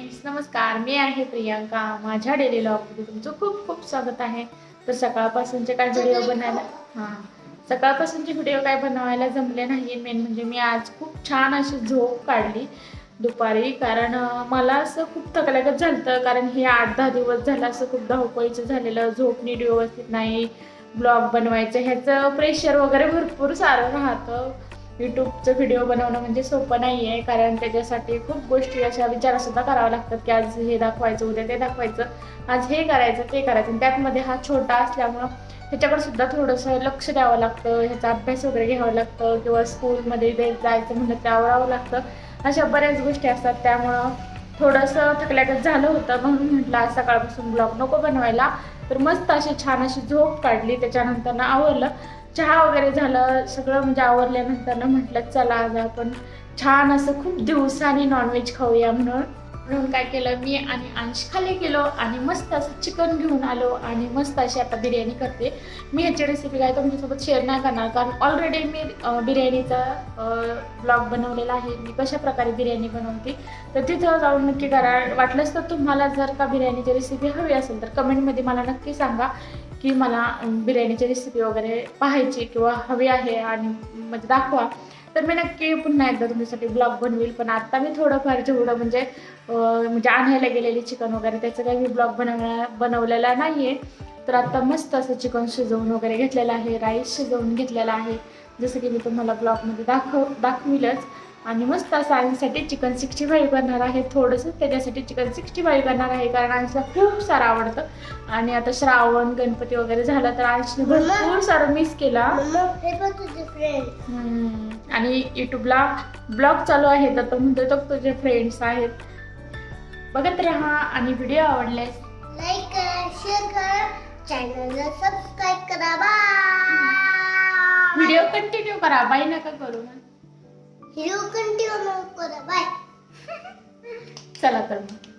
Friends नमस्कार मी आहे प्रियांका. माझ्या डेली लॉगमध्ये तुमचं खूप खूप स्वागत आहे. तर सकाळपासूनचे काय व्हिडिओ बनायला हां. सकाळपासूनचे व्हिडिओ काय बनवायला जमले नाही. मेन म्हणजे मी आज खूप छान अशी झोप काढली दुपारी. कारण मला असं खूप थकल्यागत झालं कारण हे आठ दहा दिवस झालं असं खूप धावपळीचं झालेलं. झोप नीट व्यवस्थित नाही. ब्लॉग बनवायचं ह्याचं प्रेशर वगैरे भरपूर सारं राहतं. यूट्यूबचं व्हिडिओ बनवणं म्हणजे सोपं नाही आहे कारण त्याच्यासाठी खूप गोष्टी अशा विचारसुद्धा कराव्या लागतात की आज हे दाखवायचं उद्या ते दाखवायचं. आज हे करायचं ते करायचं. त्यातमध्ये हा छोटा असल्यामुळं ह्याच्याकडे सुद्धा थोडंसं लक्ष द्यावं लागतं ह्याचा अभ्यास वगैरे घ्यावा लागतं किंवा स्कूलमध्ये जायचं म्हणलं त्यावर लागतं. अशा बऱ्याच गोष्टी असतात. त्यामुळं थोडंसं थकल्यागत झालं होतं म्हणून म्हटलं आज सकाळपासून ब्लॉग नको बनवायला. तर मस्त अशी छान अशी झोप काढली. त्याच्यानंतर ना आवरलं. चहा वगैरे झालं सगळं म्हणजे आवरल्यानंतर ना म्हटलं चला आज आपण छान असं खूप दिवसांनी नॉनव्हेज खाऊया म्हणून. म्हणून काय केलं मी आणि अंश खाली गेलो आणि मस्त असं चिकन घेऊन आलो आणि मस्त अशी आता बिर्याणी करते. मी ह्याची रेसिपी काय तुमच्यासोबत शेअर नाही करणार कारण ऑलरेडी मी बिर्याणीचा ब्लॉग बनवलेला आहे. मी कशा प्रकारे बिर्याणी बनवते तर तिथं जाऊन नक्की करा. वाटलंच तर तुम्हाला जर का बिर्याणीची रेसिपी हवी असेल तर कमेंटमध्ये मला नक्की सांगा. की मला बिर्याणीची रेसिपी वगैरे पाहायची किंवा हवी आहे आणि म्हणजे दाखवा. तर मी नक्की पुन्हा एकदा तुमच्यासाठी ब्लॉग बनवेल. पण आत्ता मी थोडंफार जेवढं म्हणजे म्हणजे आणायला गेलेली चिकन वगैरे त्याचं काही मी ब्लॉग बनवला बनवलेला नाही आहे तर आत्ता मस्त असं चिकन शिजवून वगैरे घेतलेलं आहे राईस शिजवून घेतलेला आहे. जसं की मी तुम्हाला ब्लॉगमध्ये दाखव दाखविलंच. आणि मस्त असं आईसाठी चिकन सिक्स्टी फाईव्ह करणार आहे. थोडंसं त्याच्यासाठी चिकन सिक्स्टी फाईव्ह करणार आहे कारण आईला खूप सारं आवडतं. आणि आता श्रावण गणपती वगैरे झाला तर आईने भरपूर सारं मिस केला. आणि यूट्यूबला ब्लॉग चालू आहे तर तो म्हणतो तो तुझे फ्रेंड्स आहेत. बघत राहा आणि व्हिडिओ आवडल्यास. लाईक करा शेअर करा. चॅनलला सबस्क्राईब करा. बाय व्हिडिओ कंटिन्यू करा. बाई नका करू. हिरो कंटिन्यू करा बाय. चला तर मग.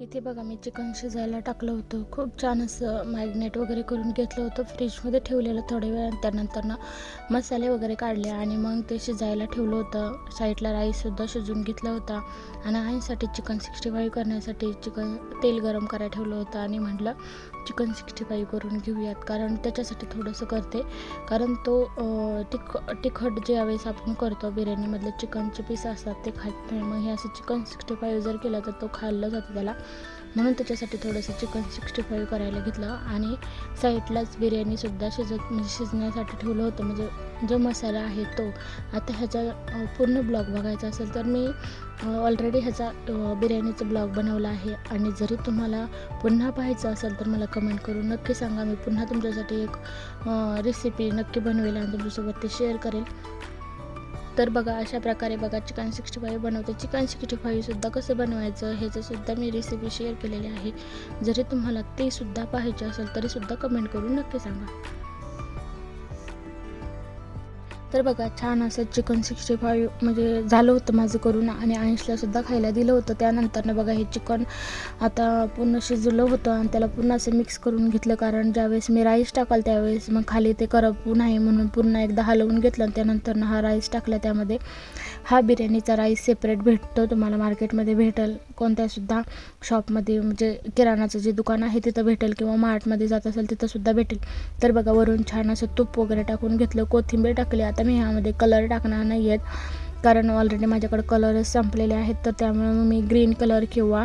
इथे बघा मी चिकन शिजायला टाकलं होतं. खूप छान असं मॅरिनेट वगैरे करून घेतलं होतं. फ्रीजमध्ये ठेवलेलं थोड्या वेळ त्यानंतर ना मसाले वगैरे काढले आणि मग ते शिजायला ठेवलं होतं. साईडला राईससुद्धा शिजून घेतला होता. आणि आईसाठी चिकन सिक्स्टी फाईव्ह करण्यासाठी चिकन तेल गरम करायला ठेवलं होतं आणि म्हटलं चिकन सिक्स्टी फाईव्ह करून घेऊयात. कारण त्याच्यासाठी थोडंसं करते. कारण तो तिख तिखट ज्यावेळेस आपण करतो बिर्याणीमधले चिकनचे पीस असतात ते खात नाही. मग हे असं चिकन सिक्स्टी फाईव्ह जर केलं तर तो खाल्लं जातं त्याला. म्हणून त्याच्यासाठी थोडंसं चिकन सिक्स्टी फाईव्ह करायला घेतलं आणि साईडलाच बिर्याणीसुद्धा शिजत म्हणजे शिजण्यासाठी ठेवलं होतं. म्हणजे जो मसाला आहे तो. आता ह्याचा पूर्ण ब्लॉग बघायचा असेल तर मी ऑलरेडी ह्याचा बिर्याणीचा ब्लॉग बनवला आहे. आणि जरी तुम्हाला पुन्हा पाहायचं असेल तर मला कमेंट करून नक्की सांगा. मी पुन्हा तुमच्यासाठी एक रेसिपी नक्की बनवेल आणि तुमच्यासोबत ते शेअर करेल. तर बघा अशा प्रकारे बघा चिकन सिक्स्टी फाईव्ह बनवते. चिकन सिक्स्टी फाईव्हसुद्धा कसं बनवायचं ह्याचंसुद्धा मी रेसिपी शेअर केलेली आहे. जरी तुम्हाला ते सुद्धा पाहायचे असेल तरीसुद्धा कमेंट करून नक्की सांगा. तर बघा छान असं चिकन सिक्स्टी फाईव्ह म्हणजे झालं होतं माझं करून आणि आयुषला सुद्धा खायला दिलं होतं. त्यानंतरनं बघा हे चिकन आता पूर्ण शिजलं होतं आणि त्याला पूर्ण असं मिक्स करून घेतलं. कारण ज्यावेळेस मी राईस टाकाल त्यावेळेस मग खाली ते करपू नाही म्हणून पुन्हा एकदा हलवून घेतलं आणि त्यानंतरनं हा राईस टाकला त्यामध्ये. हा बिर्याणीचा राईस सेपरेट भेटतो. तुम्हाला मार्केटमध्ये भेटेल. कोणत्यासुद्धा शॉपमध्ये म्हणजे किराणाचं जे दुकान आहे तिथं भेटेल किंवा मार्टमध्ये जात असेल तिथंसुद्धा भेटेल. तर बघा वरून छान असं तूप वगैरे टाकून घेतलं. कोथिंबीर टाकली. आता मी ह्यामध्ये कलर टाकणार नाही आहेत कारण ऑलरेडी माझ्याकडे कलरच संपलेले आहेत. तर त्यामुळे मग मी ग्रीन कलर किंवा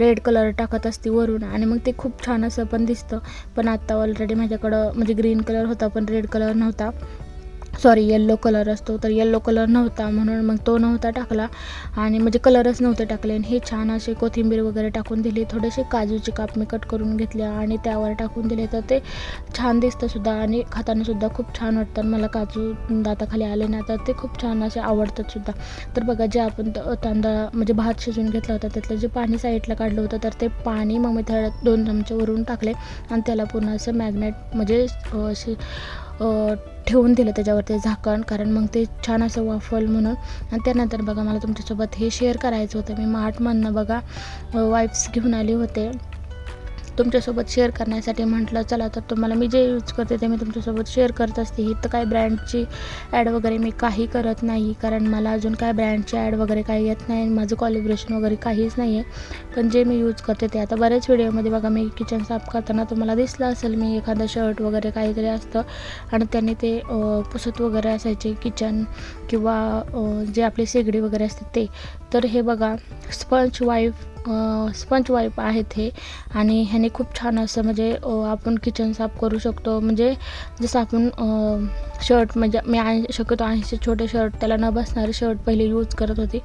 रेड कलर टाकत असते वरून. आणि मग ते खूप छान असं पण दिसतं. पण आत्ता ऑलरेडी माझ्याकडं म्हणजे ग्रीन कलर होता पण रेड कलर नव्हता. सॉरी येल्लो कलर असतो तर येल्लो कलर नव्हता म्हणून मग तो नव्हता टाकला. आणि म्हणजे कलरच नव्हते टाकले. आणि हे छान असे कोथिंबीर वगैरे टाकून दिली. थोडेसे काजूचे काप मी कट करून घेतले आणि त्यावर टाकून दिले. तर ते छान दिसतं सुद्धा आणि खातानासुद्धा खूप छान वाटतं. मला काजू दाताखाली आले ना तर ते खूप छान असे आवडतात सुद्धा. तर बघा जे आपण तांदळा म्हणजे भात शिजवून घेतला होता त्यातलं जे पाणी साईडला काढलं होतं तर ते पाणी मग मी त्याला दोन चमचे वरून टाकले. आणि त्याला पूर्ण असं मॅग्नेट म्हणजे असे अशी ठेवून दिलं त्याच्यावरती झाकण कारण मग ते छान असं वाफल म्हणून. आणि त्यानंतर बघा मला तुमच्यासोबत हे शेअर करायचं होतं. मी मार्टमधनं बघा वाईप्स घेऊन आले होते. तुमच्यासोबत शेअर करण्यासाठी म्हटलं चला तर तुम्हाला मी जे यूज करते ते मी तुमच्यासोबत शेअर करत असते. ही तर काय ब्रँडची ॲड वगैरे मी काही करत नाही कारण मला अजून काय ब्रँडची ॲड वगैरे काही येत नाही माझं कॉलिब्रेशन वगैरे काहीच नाही आहे पण जे मी यूज करते ते आता बऱ्याच व्हिडिओमध्ये बघा मी किचन साफ करताना तुम्हाला दिसलं असेल मी एखादं शर्ट वगैरे काहीतरी असतं आणि त्यांनी ते पुसत वगैरे असायचे किचन किंवा जे आपले शेगडी वगैरे असते ते. तर हे बघा स्पंज वाईफ स्पंज वाईप आहेत हे. आणि ह्याने खूप छान असं म्हणजे आपण किचन साफ करू शकतो. म्हणजे जसं आपण शर्ट म्हणजे मी आय शक्यतो ऐंशी छोटे शर्ट त्याला न बसणारे शर्ट पहिले यूज करत होते.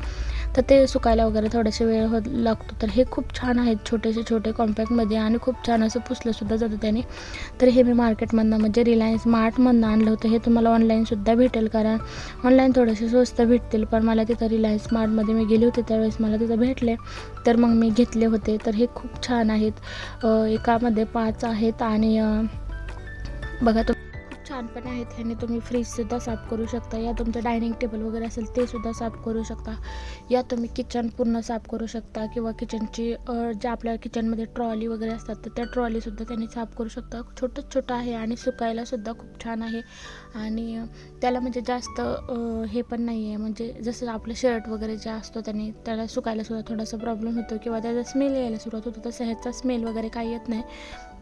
तर ते सुकायला वगैरे थोडासा वेळ हो लागतो. तर हे खूप छान आहेत छोटेसे छोटे कॉम्पॅक्टमध्ये आणि खूप छान असं पुसलंसुद्धा जातं त्याने. तर हे मी मार्केटमधनं म्हणजे रिलायन्स मार्टमधनं आणलं होतं. हे तुम्हाला ऑनलाईनसुद्धा भेटेल कारण ऑनलाईन थोडेसे स्वस्त भेटतील. पण मला तिथं रिलायन्स मार्टमध्ये मी गेले होते त्यावेळेस मला तिथं भेटले. तर मग मी घेतले होते. तर हे खूप छान आहेत. एकामध्ये पाच आहेत आणि बघा तो छान पण आहेत ह्याने तुम्ही फ्रीजसुद्धा साफ करू शकता. या तुमचं डायनिंग टेबल वगैरे असेल ते सुद्धा साफ करू शकता. या तुम्ही किचन पूर्ण साफ करू शकता किंवा किचनची जे ज्या आपल्या किचनमध्ये ट्रॉली वगैरे असतात तर त्या ट्रॉलीसुद्धा त्यांनी साफ करू शकता. छोटं छोटं आहे आणि सुकायलासुद्धा खूप छान आहे. आणि त्याला म्हणजे जास्त हे पण नाही आहे म्हणजे जसं आपलं शर्ट वगैरे जे असतो त्याने त्याला सुकायलासुद्धा थोडासा प्रॉब्लेम होतो किंवा त्याचा स्मेल यायला सुरुवात होतो तसं ह्याचा स्मेल वगैरे काही येत नाही.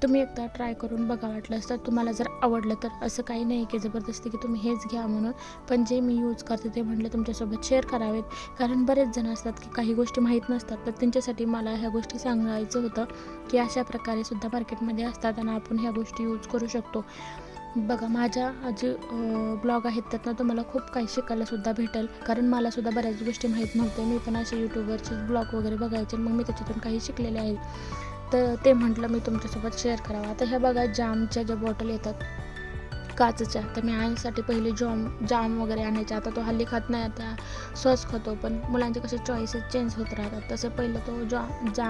तुम्ही एकदा ट्राय करून बघा वाटलं तर तुम्हाला जर आवडलं तर. असं काही नाही की जबरदस्ती की तुम्ही हेच घ्या म्हणून. पण जे मी यूज करते ते म्हटलं तुमच्यासोबत शेअर करावेत. कारण बरेच जण असतात की काही गोष्टी माहीत नसतात. तर त्यांच्यासाठी मला ह्या गोष्टी सांगायचं होतं की अशा प्रकारे सुद्धा मार्केटमध्ये असतात आणि आपण ह्या गोष्टी यूज करू शकतो. बघा माझ्या जे ब्लॉग आहेत त्यातनं तुम्हाला खूप काही शिकायला सुद्धा भेटेल. कारण मला सुद्धा बऱ्याच गोष्टी माहीत नव्हत्या. मी पण असे यूट्यूबवरचे ब्लॉग वगैरे बघायचे मग मी त्याच्यातून काही शिकलेले आहेत तर ते म्हटलं मी तुमच्यासोबत शेअर करावं. आता ह्या बघा जामच्या ज्या बॉटल येतात काचच्या तर मी आईसाठी पहिले जॉम जाम वगैरे आणायचे. आता तो हल्ली खात नाही आता सॉस खातो. पण मुलांचे कसे चॉईसेस चेंज होत राहतात. तसं पहिलं तो जॉ जा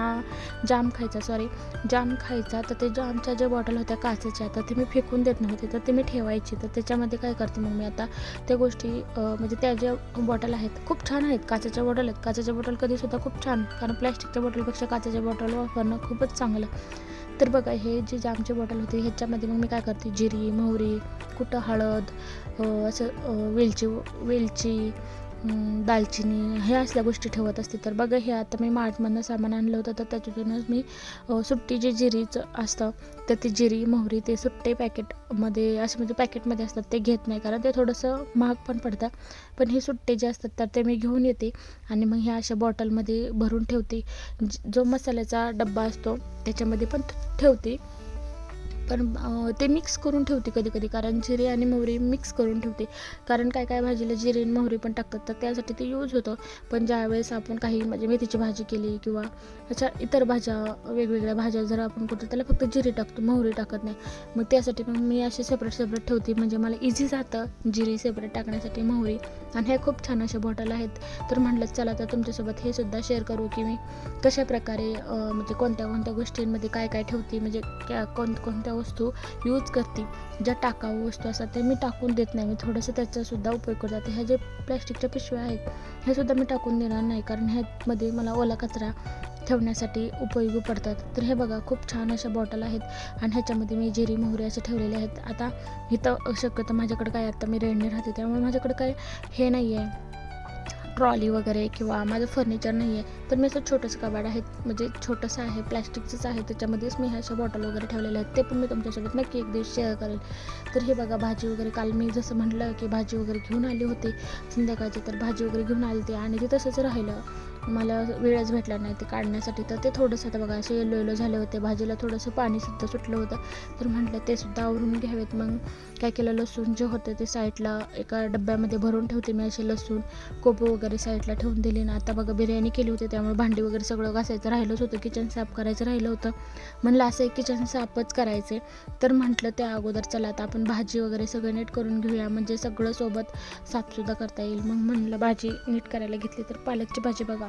जाम खायचा सॉरी जाम खायचा. तर ते जामच्या ज्या बॉटल होत्या काचेच्या तर ते मी फेकून देत नव्हते. तर ते मी ठेवायची. तर त्याच्यामध्ये काय करते मग मी आता त्या गोष्टी म्हणजे त्या ज्या बॉटल आहेत खूप छान आहेत. काचेच्या बॉटल आहेत. काचेच्या बॉटल कधीसुद्धा खूप छान कारण प्लॅस्टिकच्या बॉटलपेक्षा काचेच्या बॉटल वापरणं खूपच चांगलं. तर बघा हे जे आमचे बॉटल होती ह्याच्यामध्ये मग मी काय करते? जिरी मोहरी कुठं हळद असं वेलची वेलची दालचिनी हे असल्या गोष्टी ठेवत असते. तर बघा हे आता मी मार्टमधनं सामान आणलं होतं. तर त्याच्यातूनच मी सुट्टी जे जिरीचं असतं तर ती जिरी मोहरी ते सुट्टे पॅकेटमध्ये असं म्हणजे पॅकेटमध्ये असतात ते घेत नाही. कारण ते थोडंसं महाग पण पडतं. पण हे सुट्टे जे असतात तर ते मी घेऊन येते आणि मग ह्या अशा बॉटलमध्ये भरून ठेवते. जो मसाल्याचा डब्बा असतो त्याच्यामध्ये पण ठेवते. पण ते मिक्स करून ठेवते कधी कधी कारण जिरे आणि मोहरी मिक्स करून ठेवते. कारण काय काय भाजीला जिरे आणि मोहरी पण टाकतात तर त्यासाठी ते यूज होतं. पण ज्यावेळेस आपण काही म्हणजे मेथीची भाजी केली किंवा अशा इतर भाज्या वेगवेगळ्या भाज्या जर आपण कुठं त्याला फक्त जिरे टाकतो मोहरी टाकत नाही. मग त्यासाठी मग मी असे सेपरेट सेपरेट ठेवते. म्हणजे मला इझी जातं जिरे सेपरेट टाकण्यासाठी मोहरी. आणि हे खूप छान अशा बॉटल आहेत. तर म्हटलं चला तर तुमच्यासोबत हे सुद्धा शेअर करू की मी कशा प्रकारे म्हणजे कोणत्या कोणत्या गोष्टींमध्ये काय काय ठेवते म्हणजे क्या कोण कोणत्या वस्तू यूज करते ज्या टाकाऊ वस्तू असतात त्या मी टाकून देत नाही. मी थोडंसं त्याचासुद्धा उपयोग करतात जाते ह्या जे प्लॅस्टिकच्या पिशव्या आहेत हे सुद्धा मी टाकून देणार नाही. कारण ह्यामध्ये मला ओला कचरा ठेवण्यासाठी उपयोगी पडतात. तर हे बघा खूप छान अशा बॉटल आहेत आणि ह्याच्यामध्ये मी जिरी मोहरी असे ठेवलेले आहेत. आता इथं शक्यतो माझ्याकडे काय आता मी रेडने राहते त्यामुळे माझ्याकडे काय हे नाही आहे ट्रॉली वगैरे किंवा माझं फर्निचर नाही आहे तर मी असं छोटंसं कबाड आहे म्हणजे छोटंसं आहे प्लॅस्टिकचंच आहे. त्याच्यामध्येच मी ह्या अशा बॉटल वगैरे ठेवलेल्या आहेत. ते पण मी तुमच्यासोबत नक्की एक दिवस शेअर करेल. तर हे बघा भाजी वगैरे काल मी जसं म्हटलं की भाजी वगैरे घेऊन आली होती. संध्याकाळची तर भाजी वगैरे घेऊन आली होती आणि ते तसंच राहिलं. मला वेळच भेटला नाही ते काढण्यासाठी. तर ते थोडंसं आता बघा असे येलो येलो झाले होते भाजीला थोडंसं पाणीसुद्धा सुटलं होतं. तर म्हटलं ते सुद्धा आवरून घ्यावेत. मग काय केलं लसूण जे होतं ते साईडला एका डब्यामध्ये भरून ठेवते मी असे लसूण. कोबं वगैरे साईडला ठेवून दिली ना. आता बघा बिर्याणी केली होती त्यामुळे भांडी वगैरे सगळं घासायचं राहिलंच होतं. किचन साफ करायचं राहिलं होतं. म्हणलं असं एक किचन साफच करायचे तर म्हटलं त्या अगोदर चला आता आपण भाजी वगैरे सगळं नीट करून घेऊया. म्हणजे सगळं सोबत साफसुद्धा करता येईल. मग म्हणलं भाजी नीट करायला घेतली तर पालकची भाजी बघा.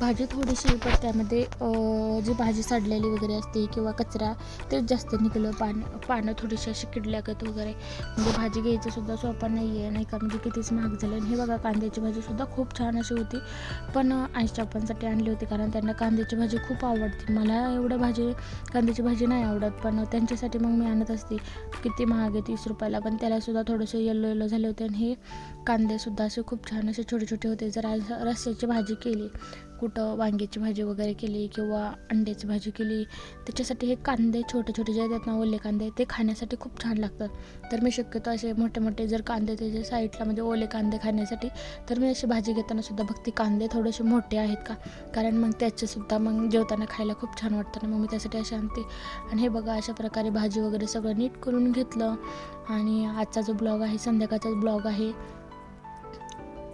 भाजी थोडीशी पण त्यामध्ये जी भाजी सडलेली वगैरे असते किंवा कचरा तेच जास्त निघालं. पानं पानं थोडीशी अशी किडल्यागत वगैरे. म्हणजे भाजी घ्यायचं सुद्धा सोपा नाही आहे नाही का? म्हणजे कितीच महाग झालं. आणि हे बघा कांद्याची भाजीसुद्धा खूप छान अशी होती. पण आईच्या पप्पांसाठी आणली होती कारण त्यांना कांद्याची भाजी खूप आवडते. मला एवढं भाजी कांद्याची भाजी नाही आवडत. पण त्यांच्यासाठी मग मी आणत असते. किती महाग आहे? तीस रुपयाला. पण त्यालासुद्धा थोडंसं येल्लो येल्लो झाले होते. आणि हे कांदेसुद्धा असे खूप छान असे छोटे छोटे होते. जर आज रस्स्याची भाजी केली कुठं वांग्याची भाजी वगैरे केली किंवा अंड्याची भाजी केली त्याच्यासाठी हे कांदे छोटे छोटे जे आहेत ना ओले कांदे ते खाण्यासाठी खूप छान लागतात. तर मी शक्यतो असे मोठे मोठे जर कांदे त्याच्या साईडला म्हणजे ओले कांदे खाण्यासाठी तर मी अशी भाजी घेताना सुद्धा बघते कांदे थोडेसे मोठे आहेत का? कारण मग त्याचेसुद्धा मग जेवताना खायला खूप छान वाटतं ना मग मी त्यासाठी असे आणते. आणि हे बघा अशा प्रकारे भाजी वगैरे सगळं नीट करून घेतलं. आणि आजचा जो ब्लॉग आहे संध्याकाळचाच ब्लॉग आहे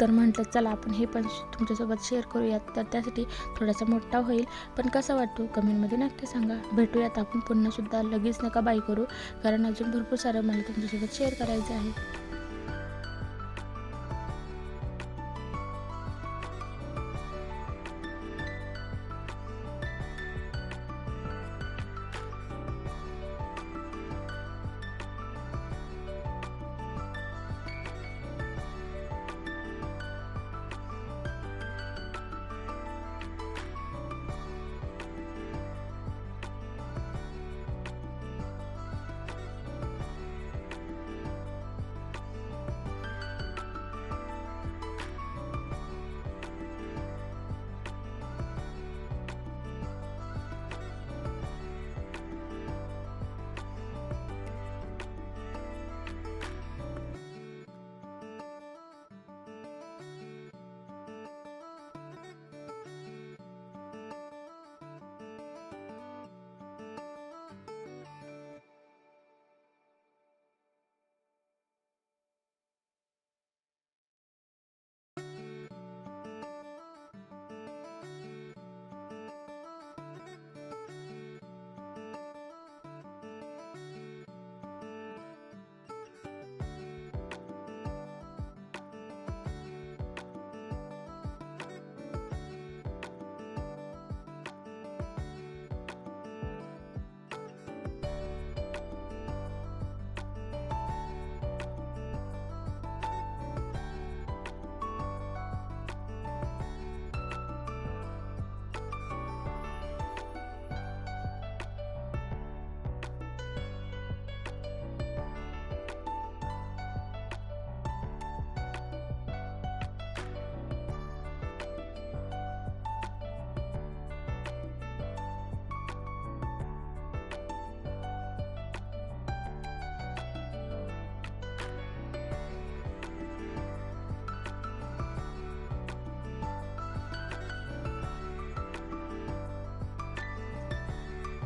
तर म्हटलं चला आपण हे पण तुमच्यासोबत शेअर करूयात. तर त्यासाठी थोडासा मोठा होईल. पण कसा वाटतो कमेंटमध्ये नक्की सांगा. भेटूयात आपण पुन्हासुद्धा लगेच नका बाय करू. कारण अजून भरपूर सारं मला तुमच्यासोबत शेअर करायचं आहे.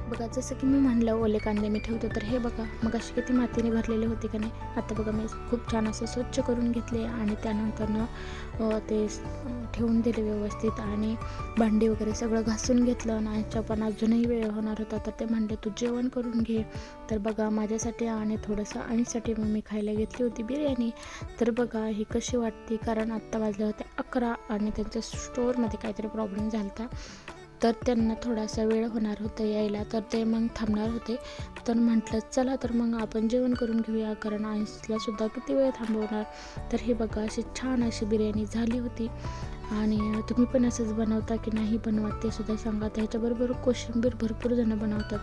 बघा जसं की मी म्हणलं ओले कांदे मी ठेवतो तर हे बघा मग अशी किती मातीने भरलेले होते का नाही? आता बघा मी खूप छान असं स्वच्छ करून घेतले आणि त्यानंतरनं ते ठेवून दिले व्यवस्थित आणि भांडी वगैरे सगळं घासून घेतलं आणि आजच्या पण अजूनही वेळ होणार होता तर ते म्हणले तू जेवण करून घे. तर बघा माझ्यासाठी आणि थोडंसं आणीसाठी मग मी खायला घेतली होती बिर्याणी. तर बघा ही कशी वाटते कारण आत्ता वाजले होते अकरा आणि त्यांच्या स्टोअरमध्ये काहीतरी प्रॉब्लेम झाला होता तर त्यांना थोडासा वेळ होणार होता यायला तर ते मग थांबणार होते. तर म्हटलं चला तर मग आपण जेवण करून घेऊया कारण आईसला सुद्धा किती वेळ थांबवणार. तर हे बघा अशी छान अशी बिर्याणी झाली होती. आणि तुम्ही पण असंच बनवता की नाही बनवत ते सुद्धा सांगा. त्याच्याबरोबर कोशिंबीर भरपूर जणं बनवतात.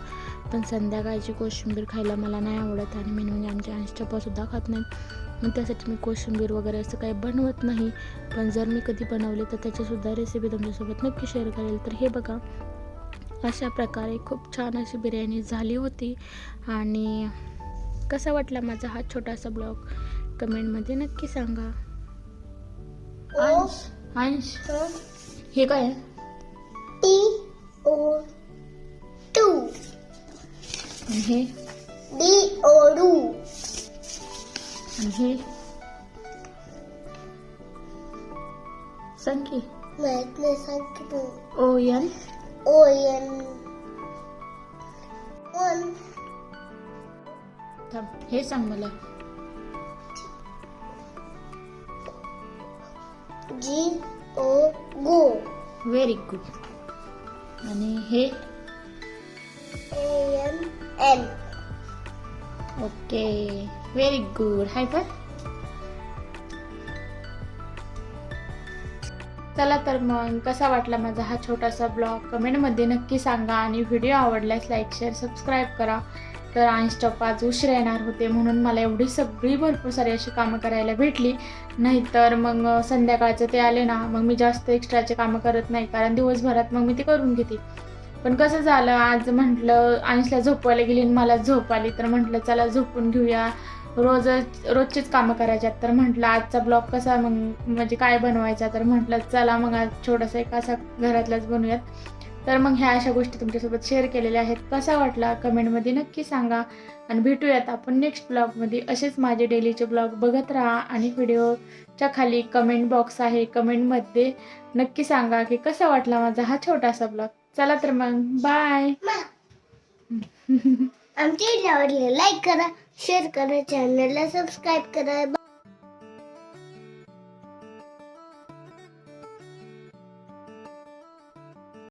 पण संध्याकाळची कोशिंबीर खायला मला नाही आवडत आणि मी म्हणजे आमच्या सुद्धा खात नाही मग त्यासाठी मी कोशिंबीर वगैरे असं काही बनवत नाही. पण जर मी कधी बनवले तर त्याचीसुद्धा रेसिपी तुमच्यासोबत नक्की शेअर करेल. तर हे बघा अशा प्रकारे खूप छान अशी बिर्याणी झाली होती. आणि कसा वाटला माझा हा छोटासा ब्लॉग? कमेंटमध्ये नक्की सांगा. अंश? हे? काय? T O to. हे? डी ओ डू आणि हे सांग की. माहीत नाही ओ एन ओ एन थांब हे सांग मला. जी ओ गो. व्हेरी गुड आणि हे? N N. Okay very good high five चला तर मग कसा वाटला माझा हा छोटासा ब्लॉग? कमेंटमध्ये नक्की सांगा आणि व्हिडिओ आवडल्यास लाईक शेअर सबस्क्राईब करा. तर आईस आज उशीर येणार होते म्हणून मला एवढी सगळी भरपूर सारी अशी कामं करायला भेटली. नाहीतर मग संध्याकाळचं ते आले ना मग मी जास्त एक्स्ट्राचे कामं करत नाही कारण दिवसभरात मग मी ते करून घेते. पण कसं झालं आज म्हटलं आणीसला झोपवायला गेली आणि मला झोप आली तर म्हटलं चला झोपून घेऊया. रोजच रोजचीच कामं करायच्यात. तर म्हटलं आजचा ब्लॉग कसा मग म्हणजे काय बनवायचा? तर म्हटलं चला मग आज छोटासा एक असा घरातलाच बनवूयात तर मग ह्या अशा गोष्टी तुमच्यासोबत शेअर केलेल्या आहेत. कसा वाटला? कमेंटमध्ये नक्की सांगा. आणि भेटूयात आपण नेक्स्ट ब्लॉगमध्ये असेच माझे डेलीचे ब्लॉग बघत राहा. आणि व्हिडिओच्या खाली कमेंट बॉक्स आहे. कमेंटमध्ये नक्की सांगा की कसा वाटला माझा हा छोटासा ब्लॉग चला तर मग बाय आमच्या आवडले लाईक करा. शेअर करा चॅनलला सबस्क्राईब करा.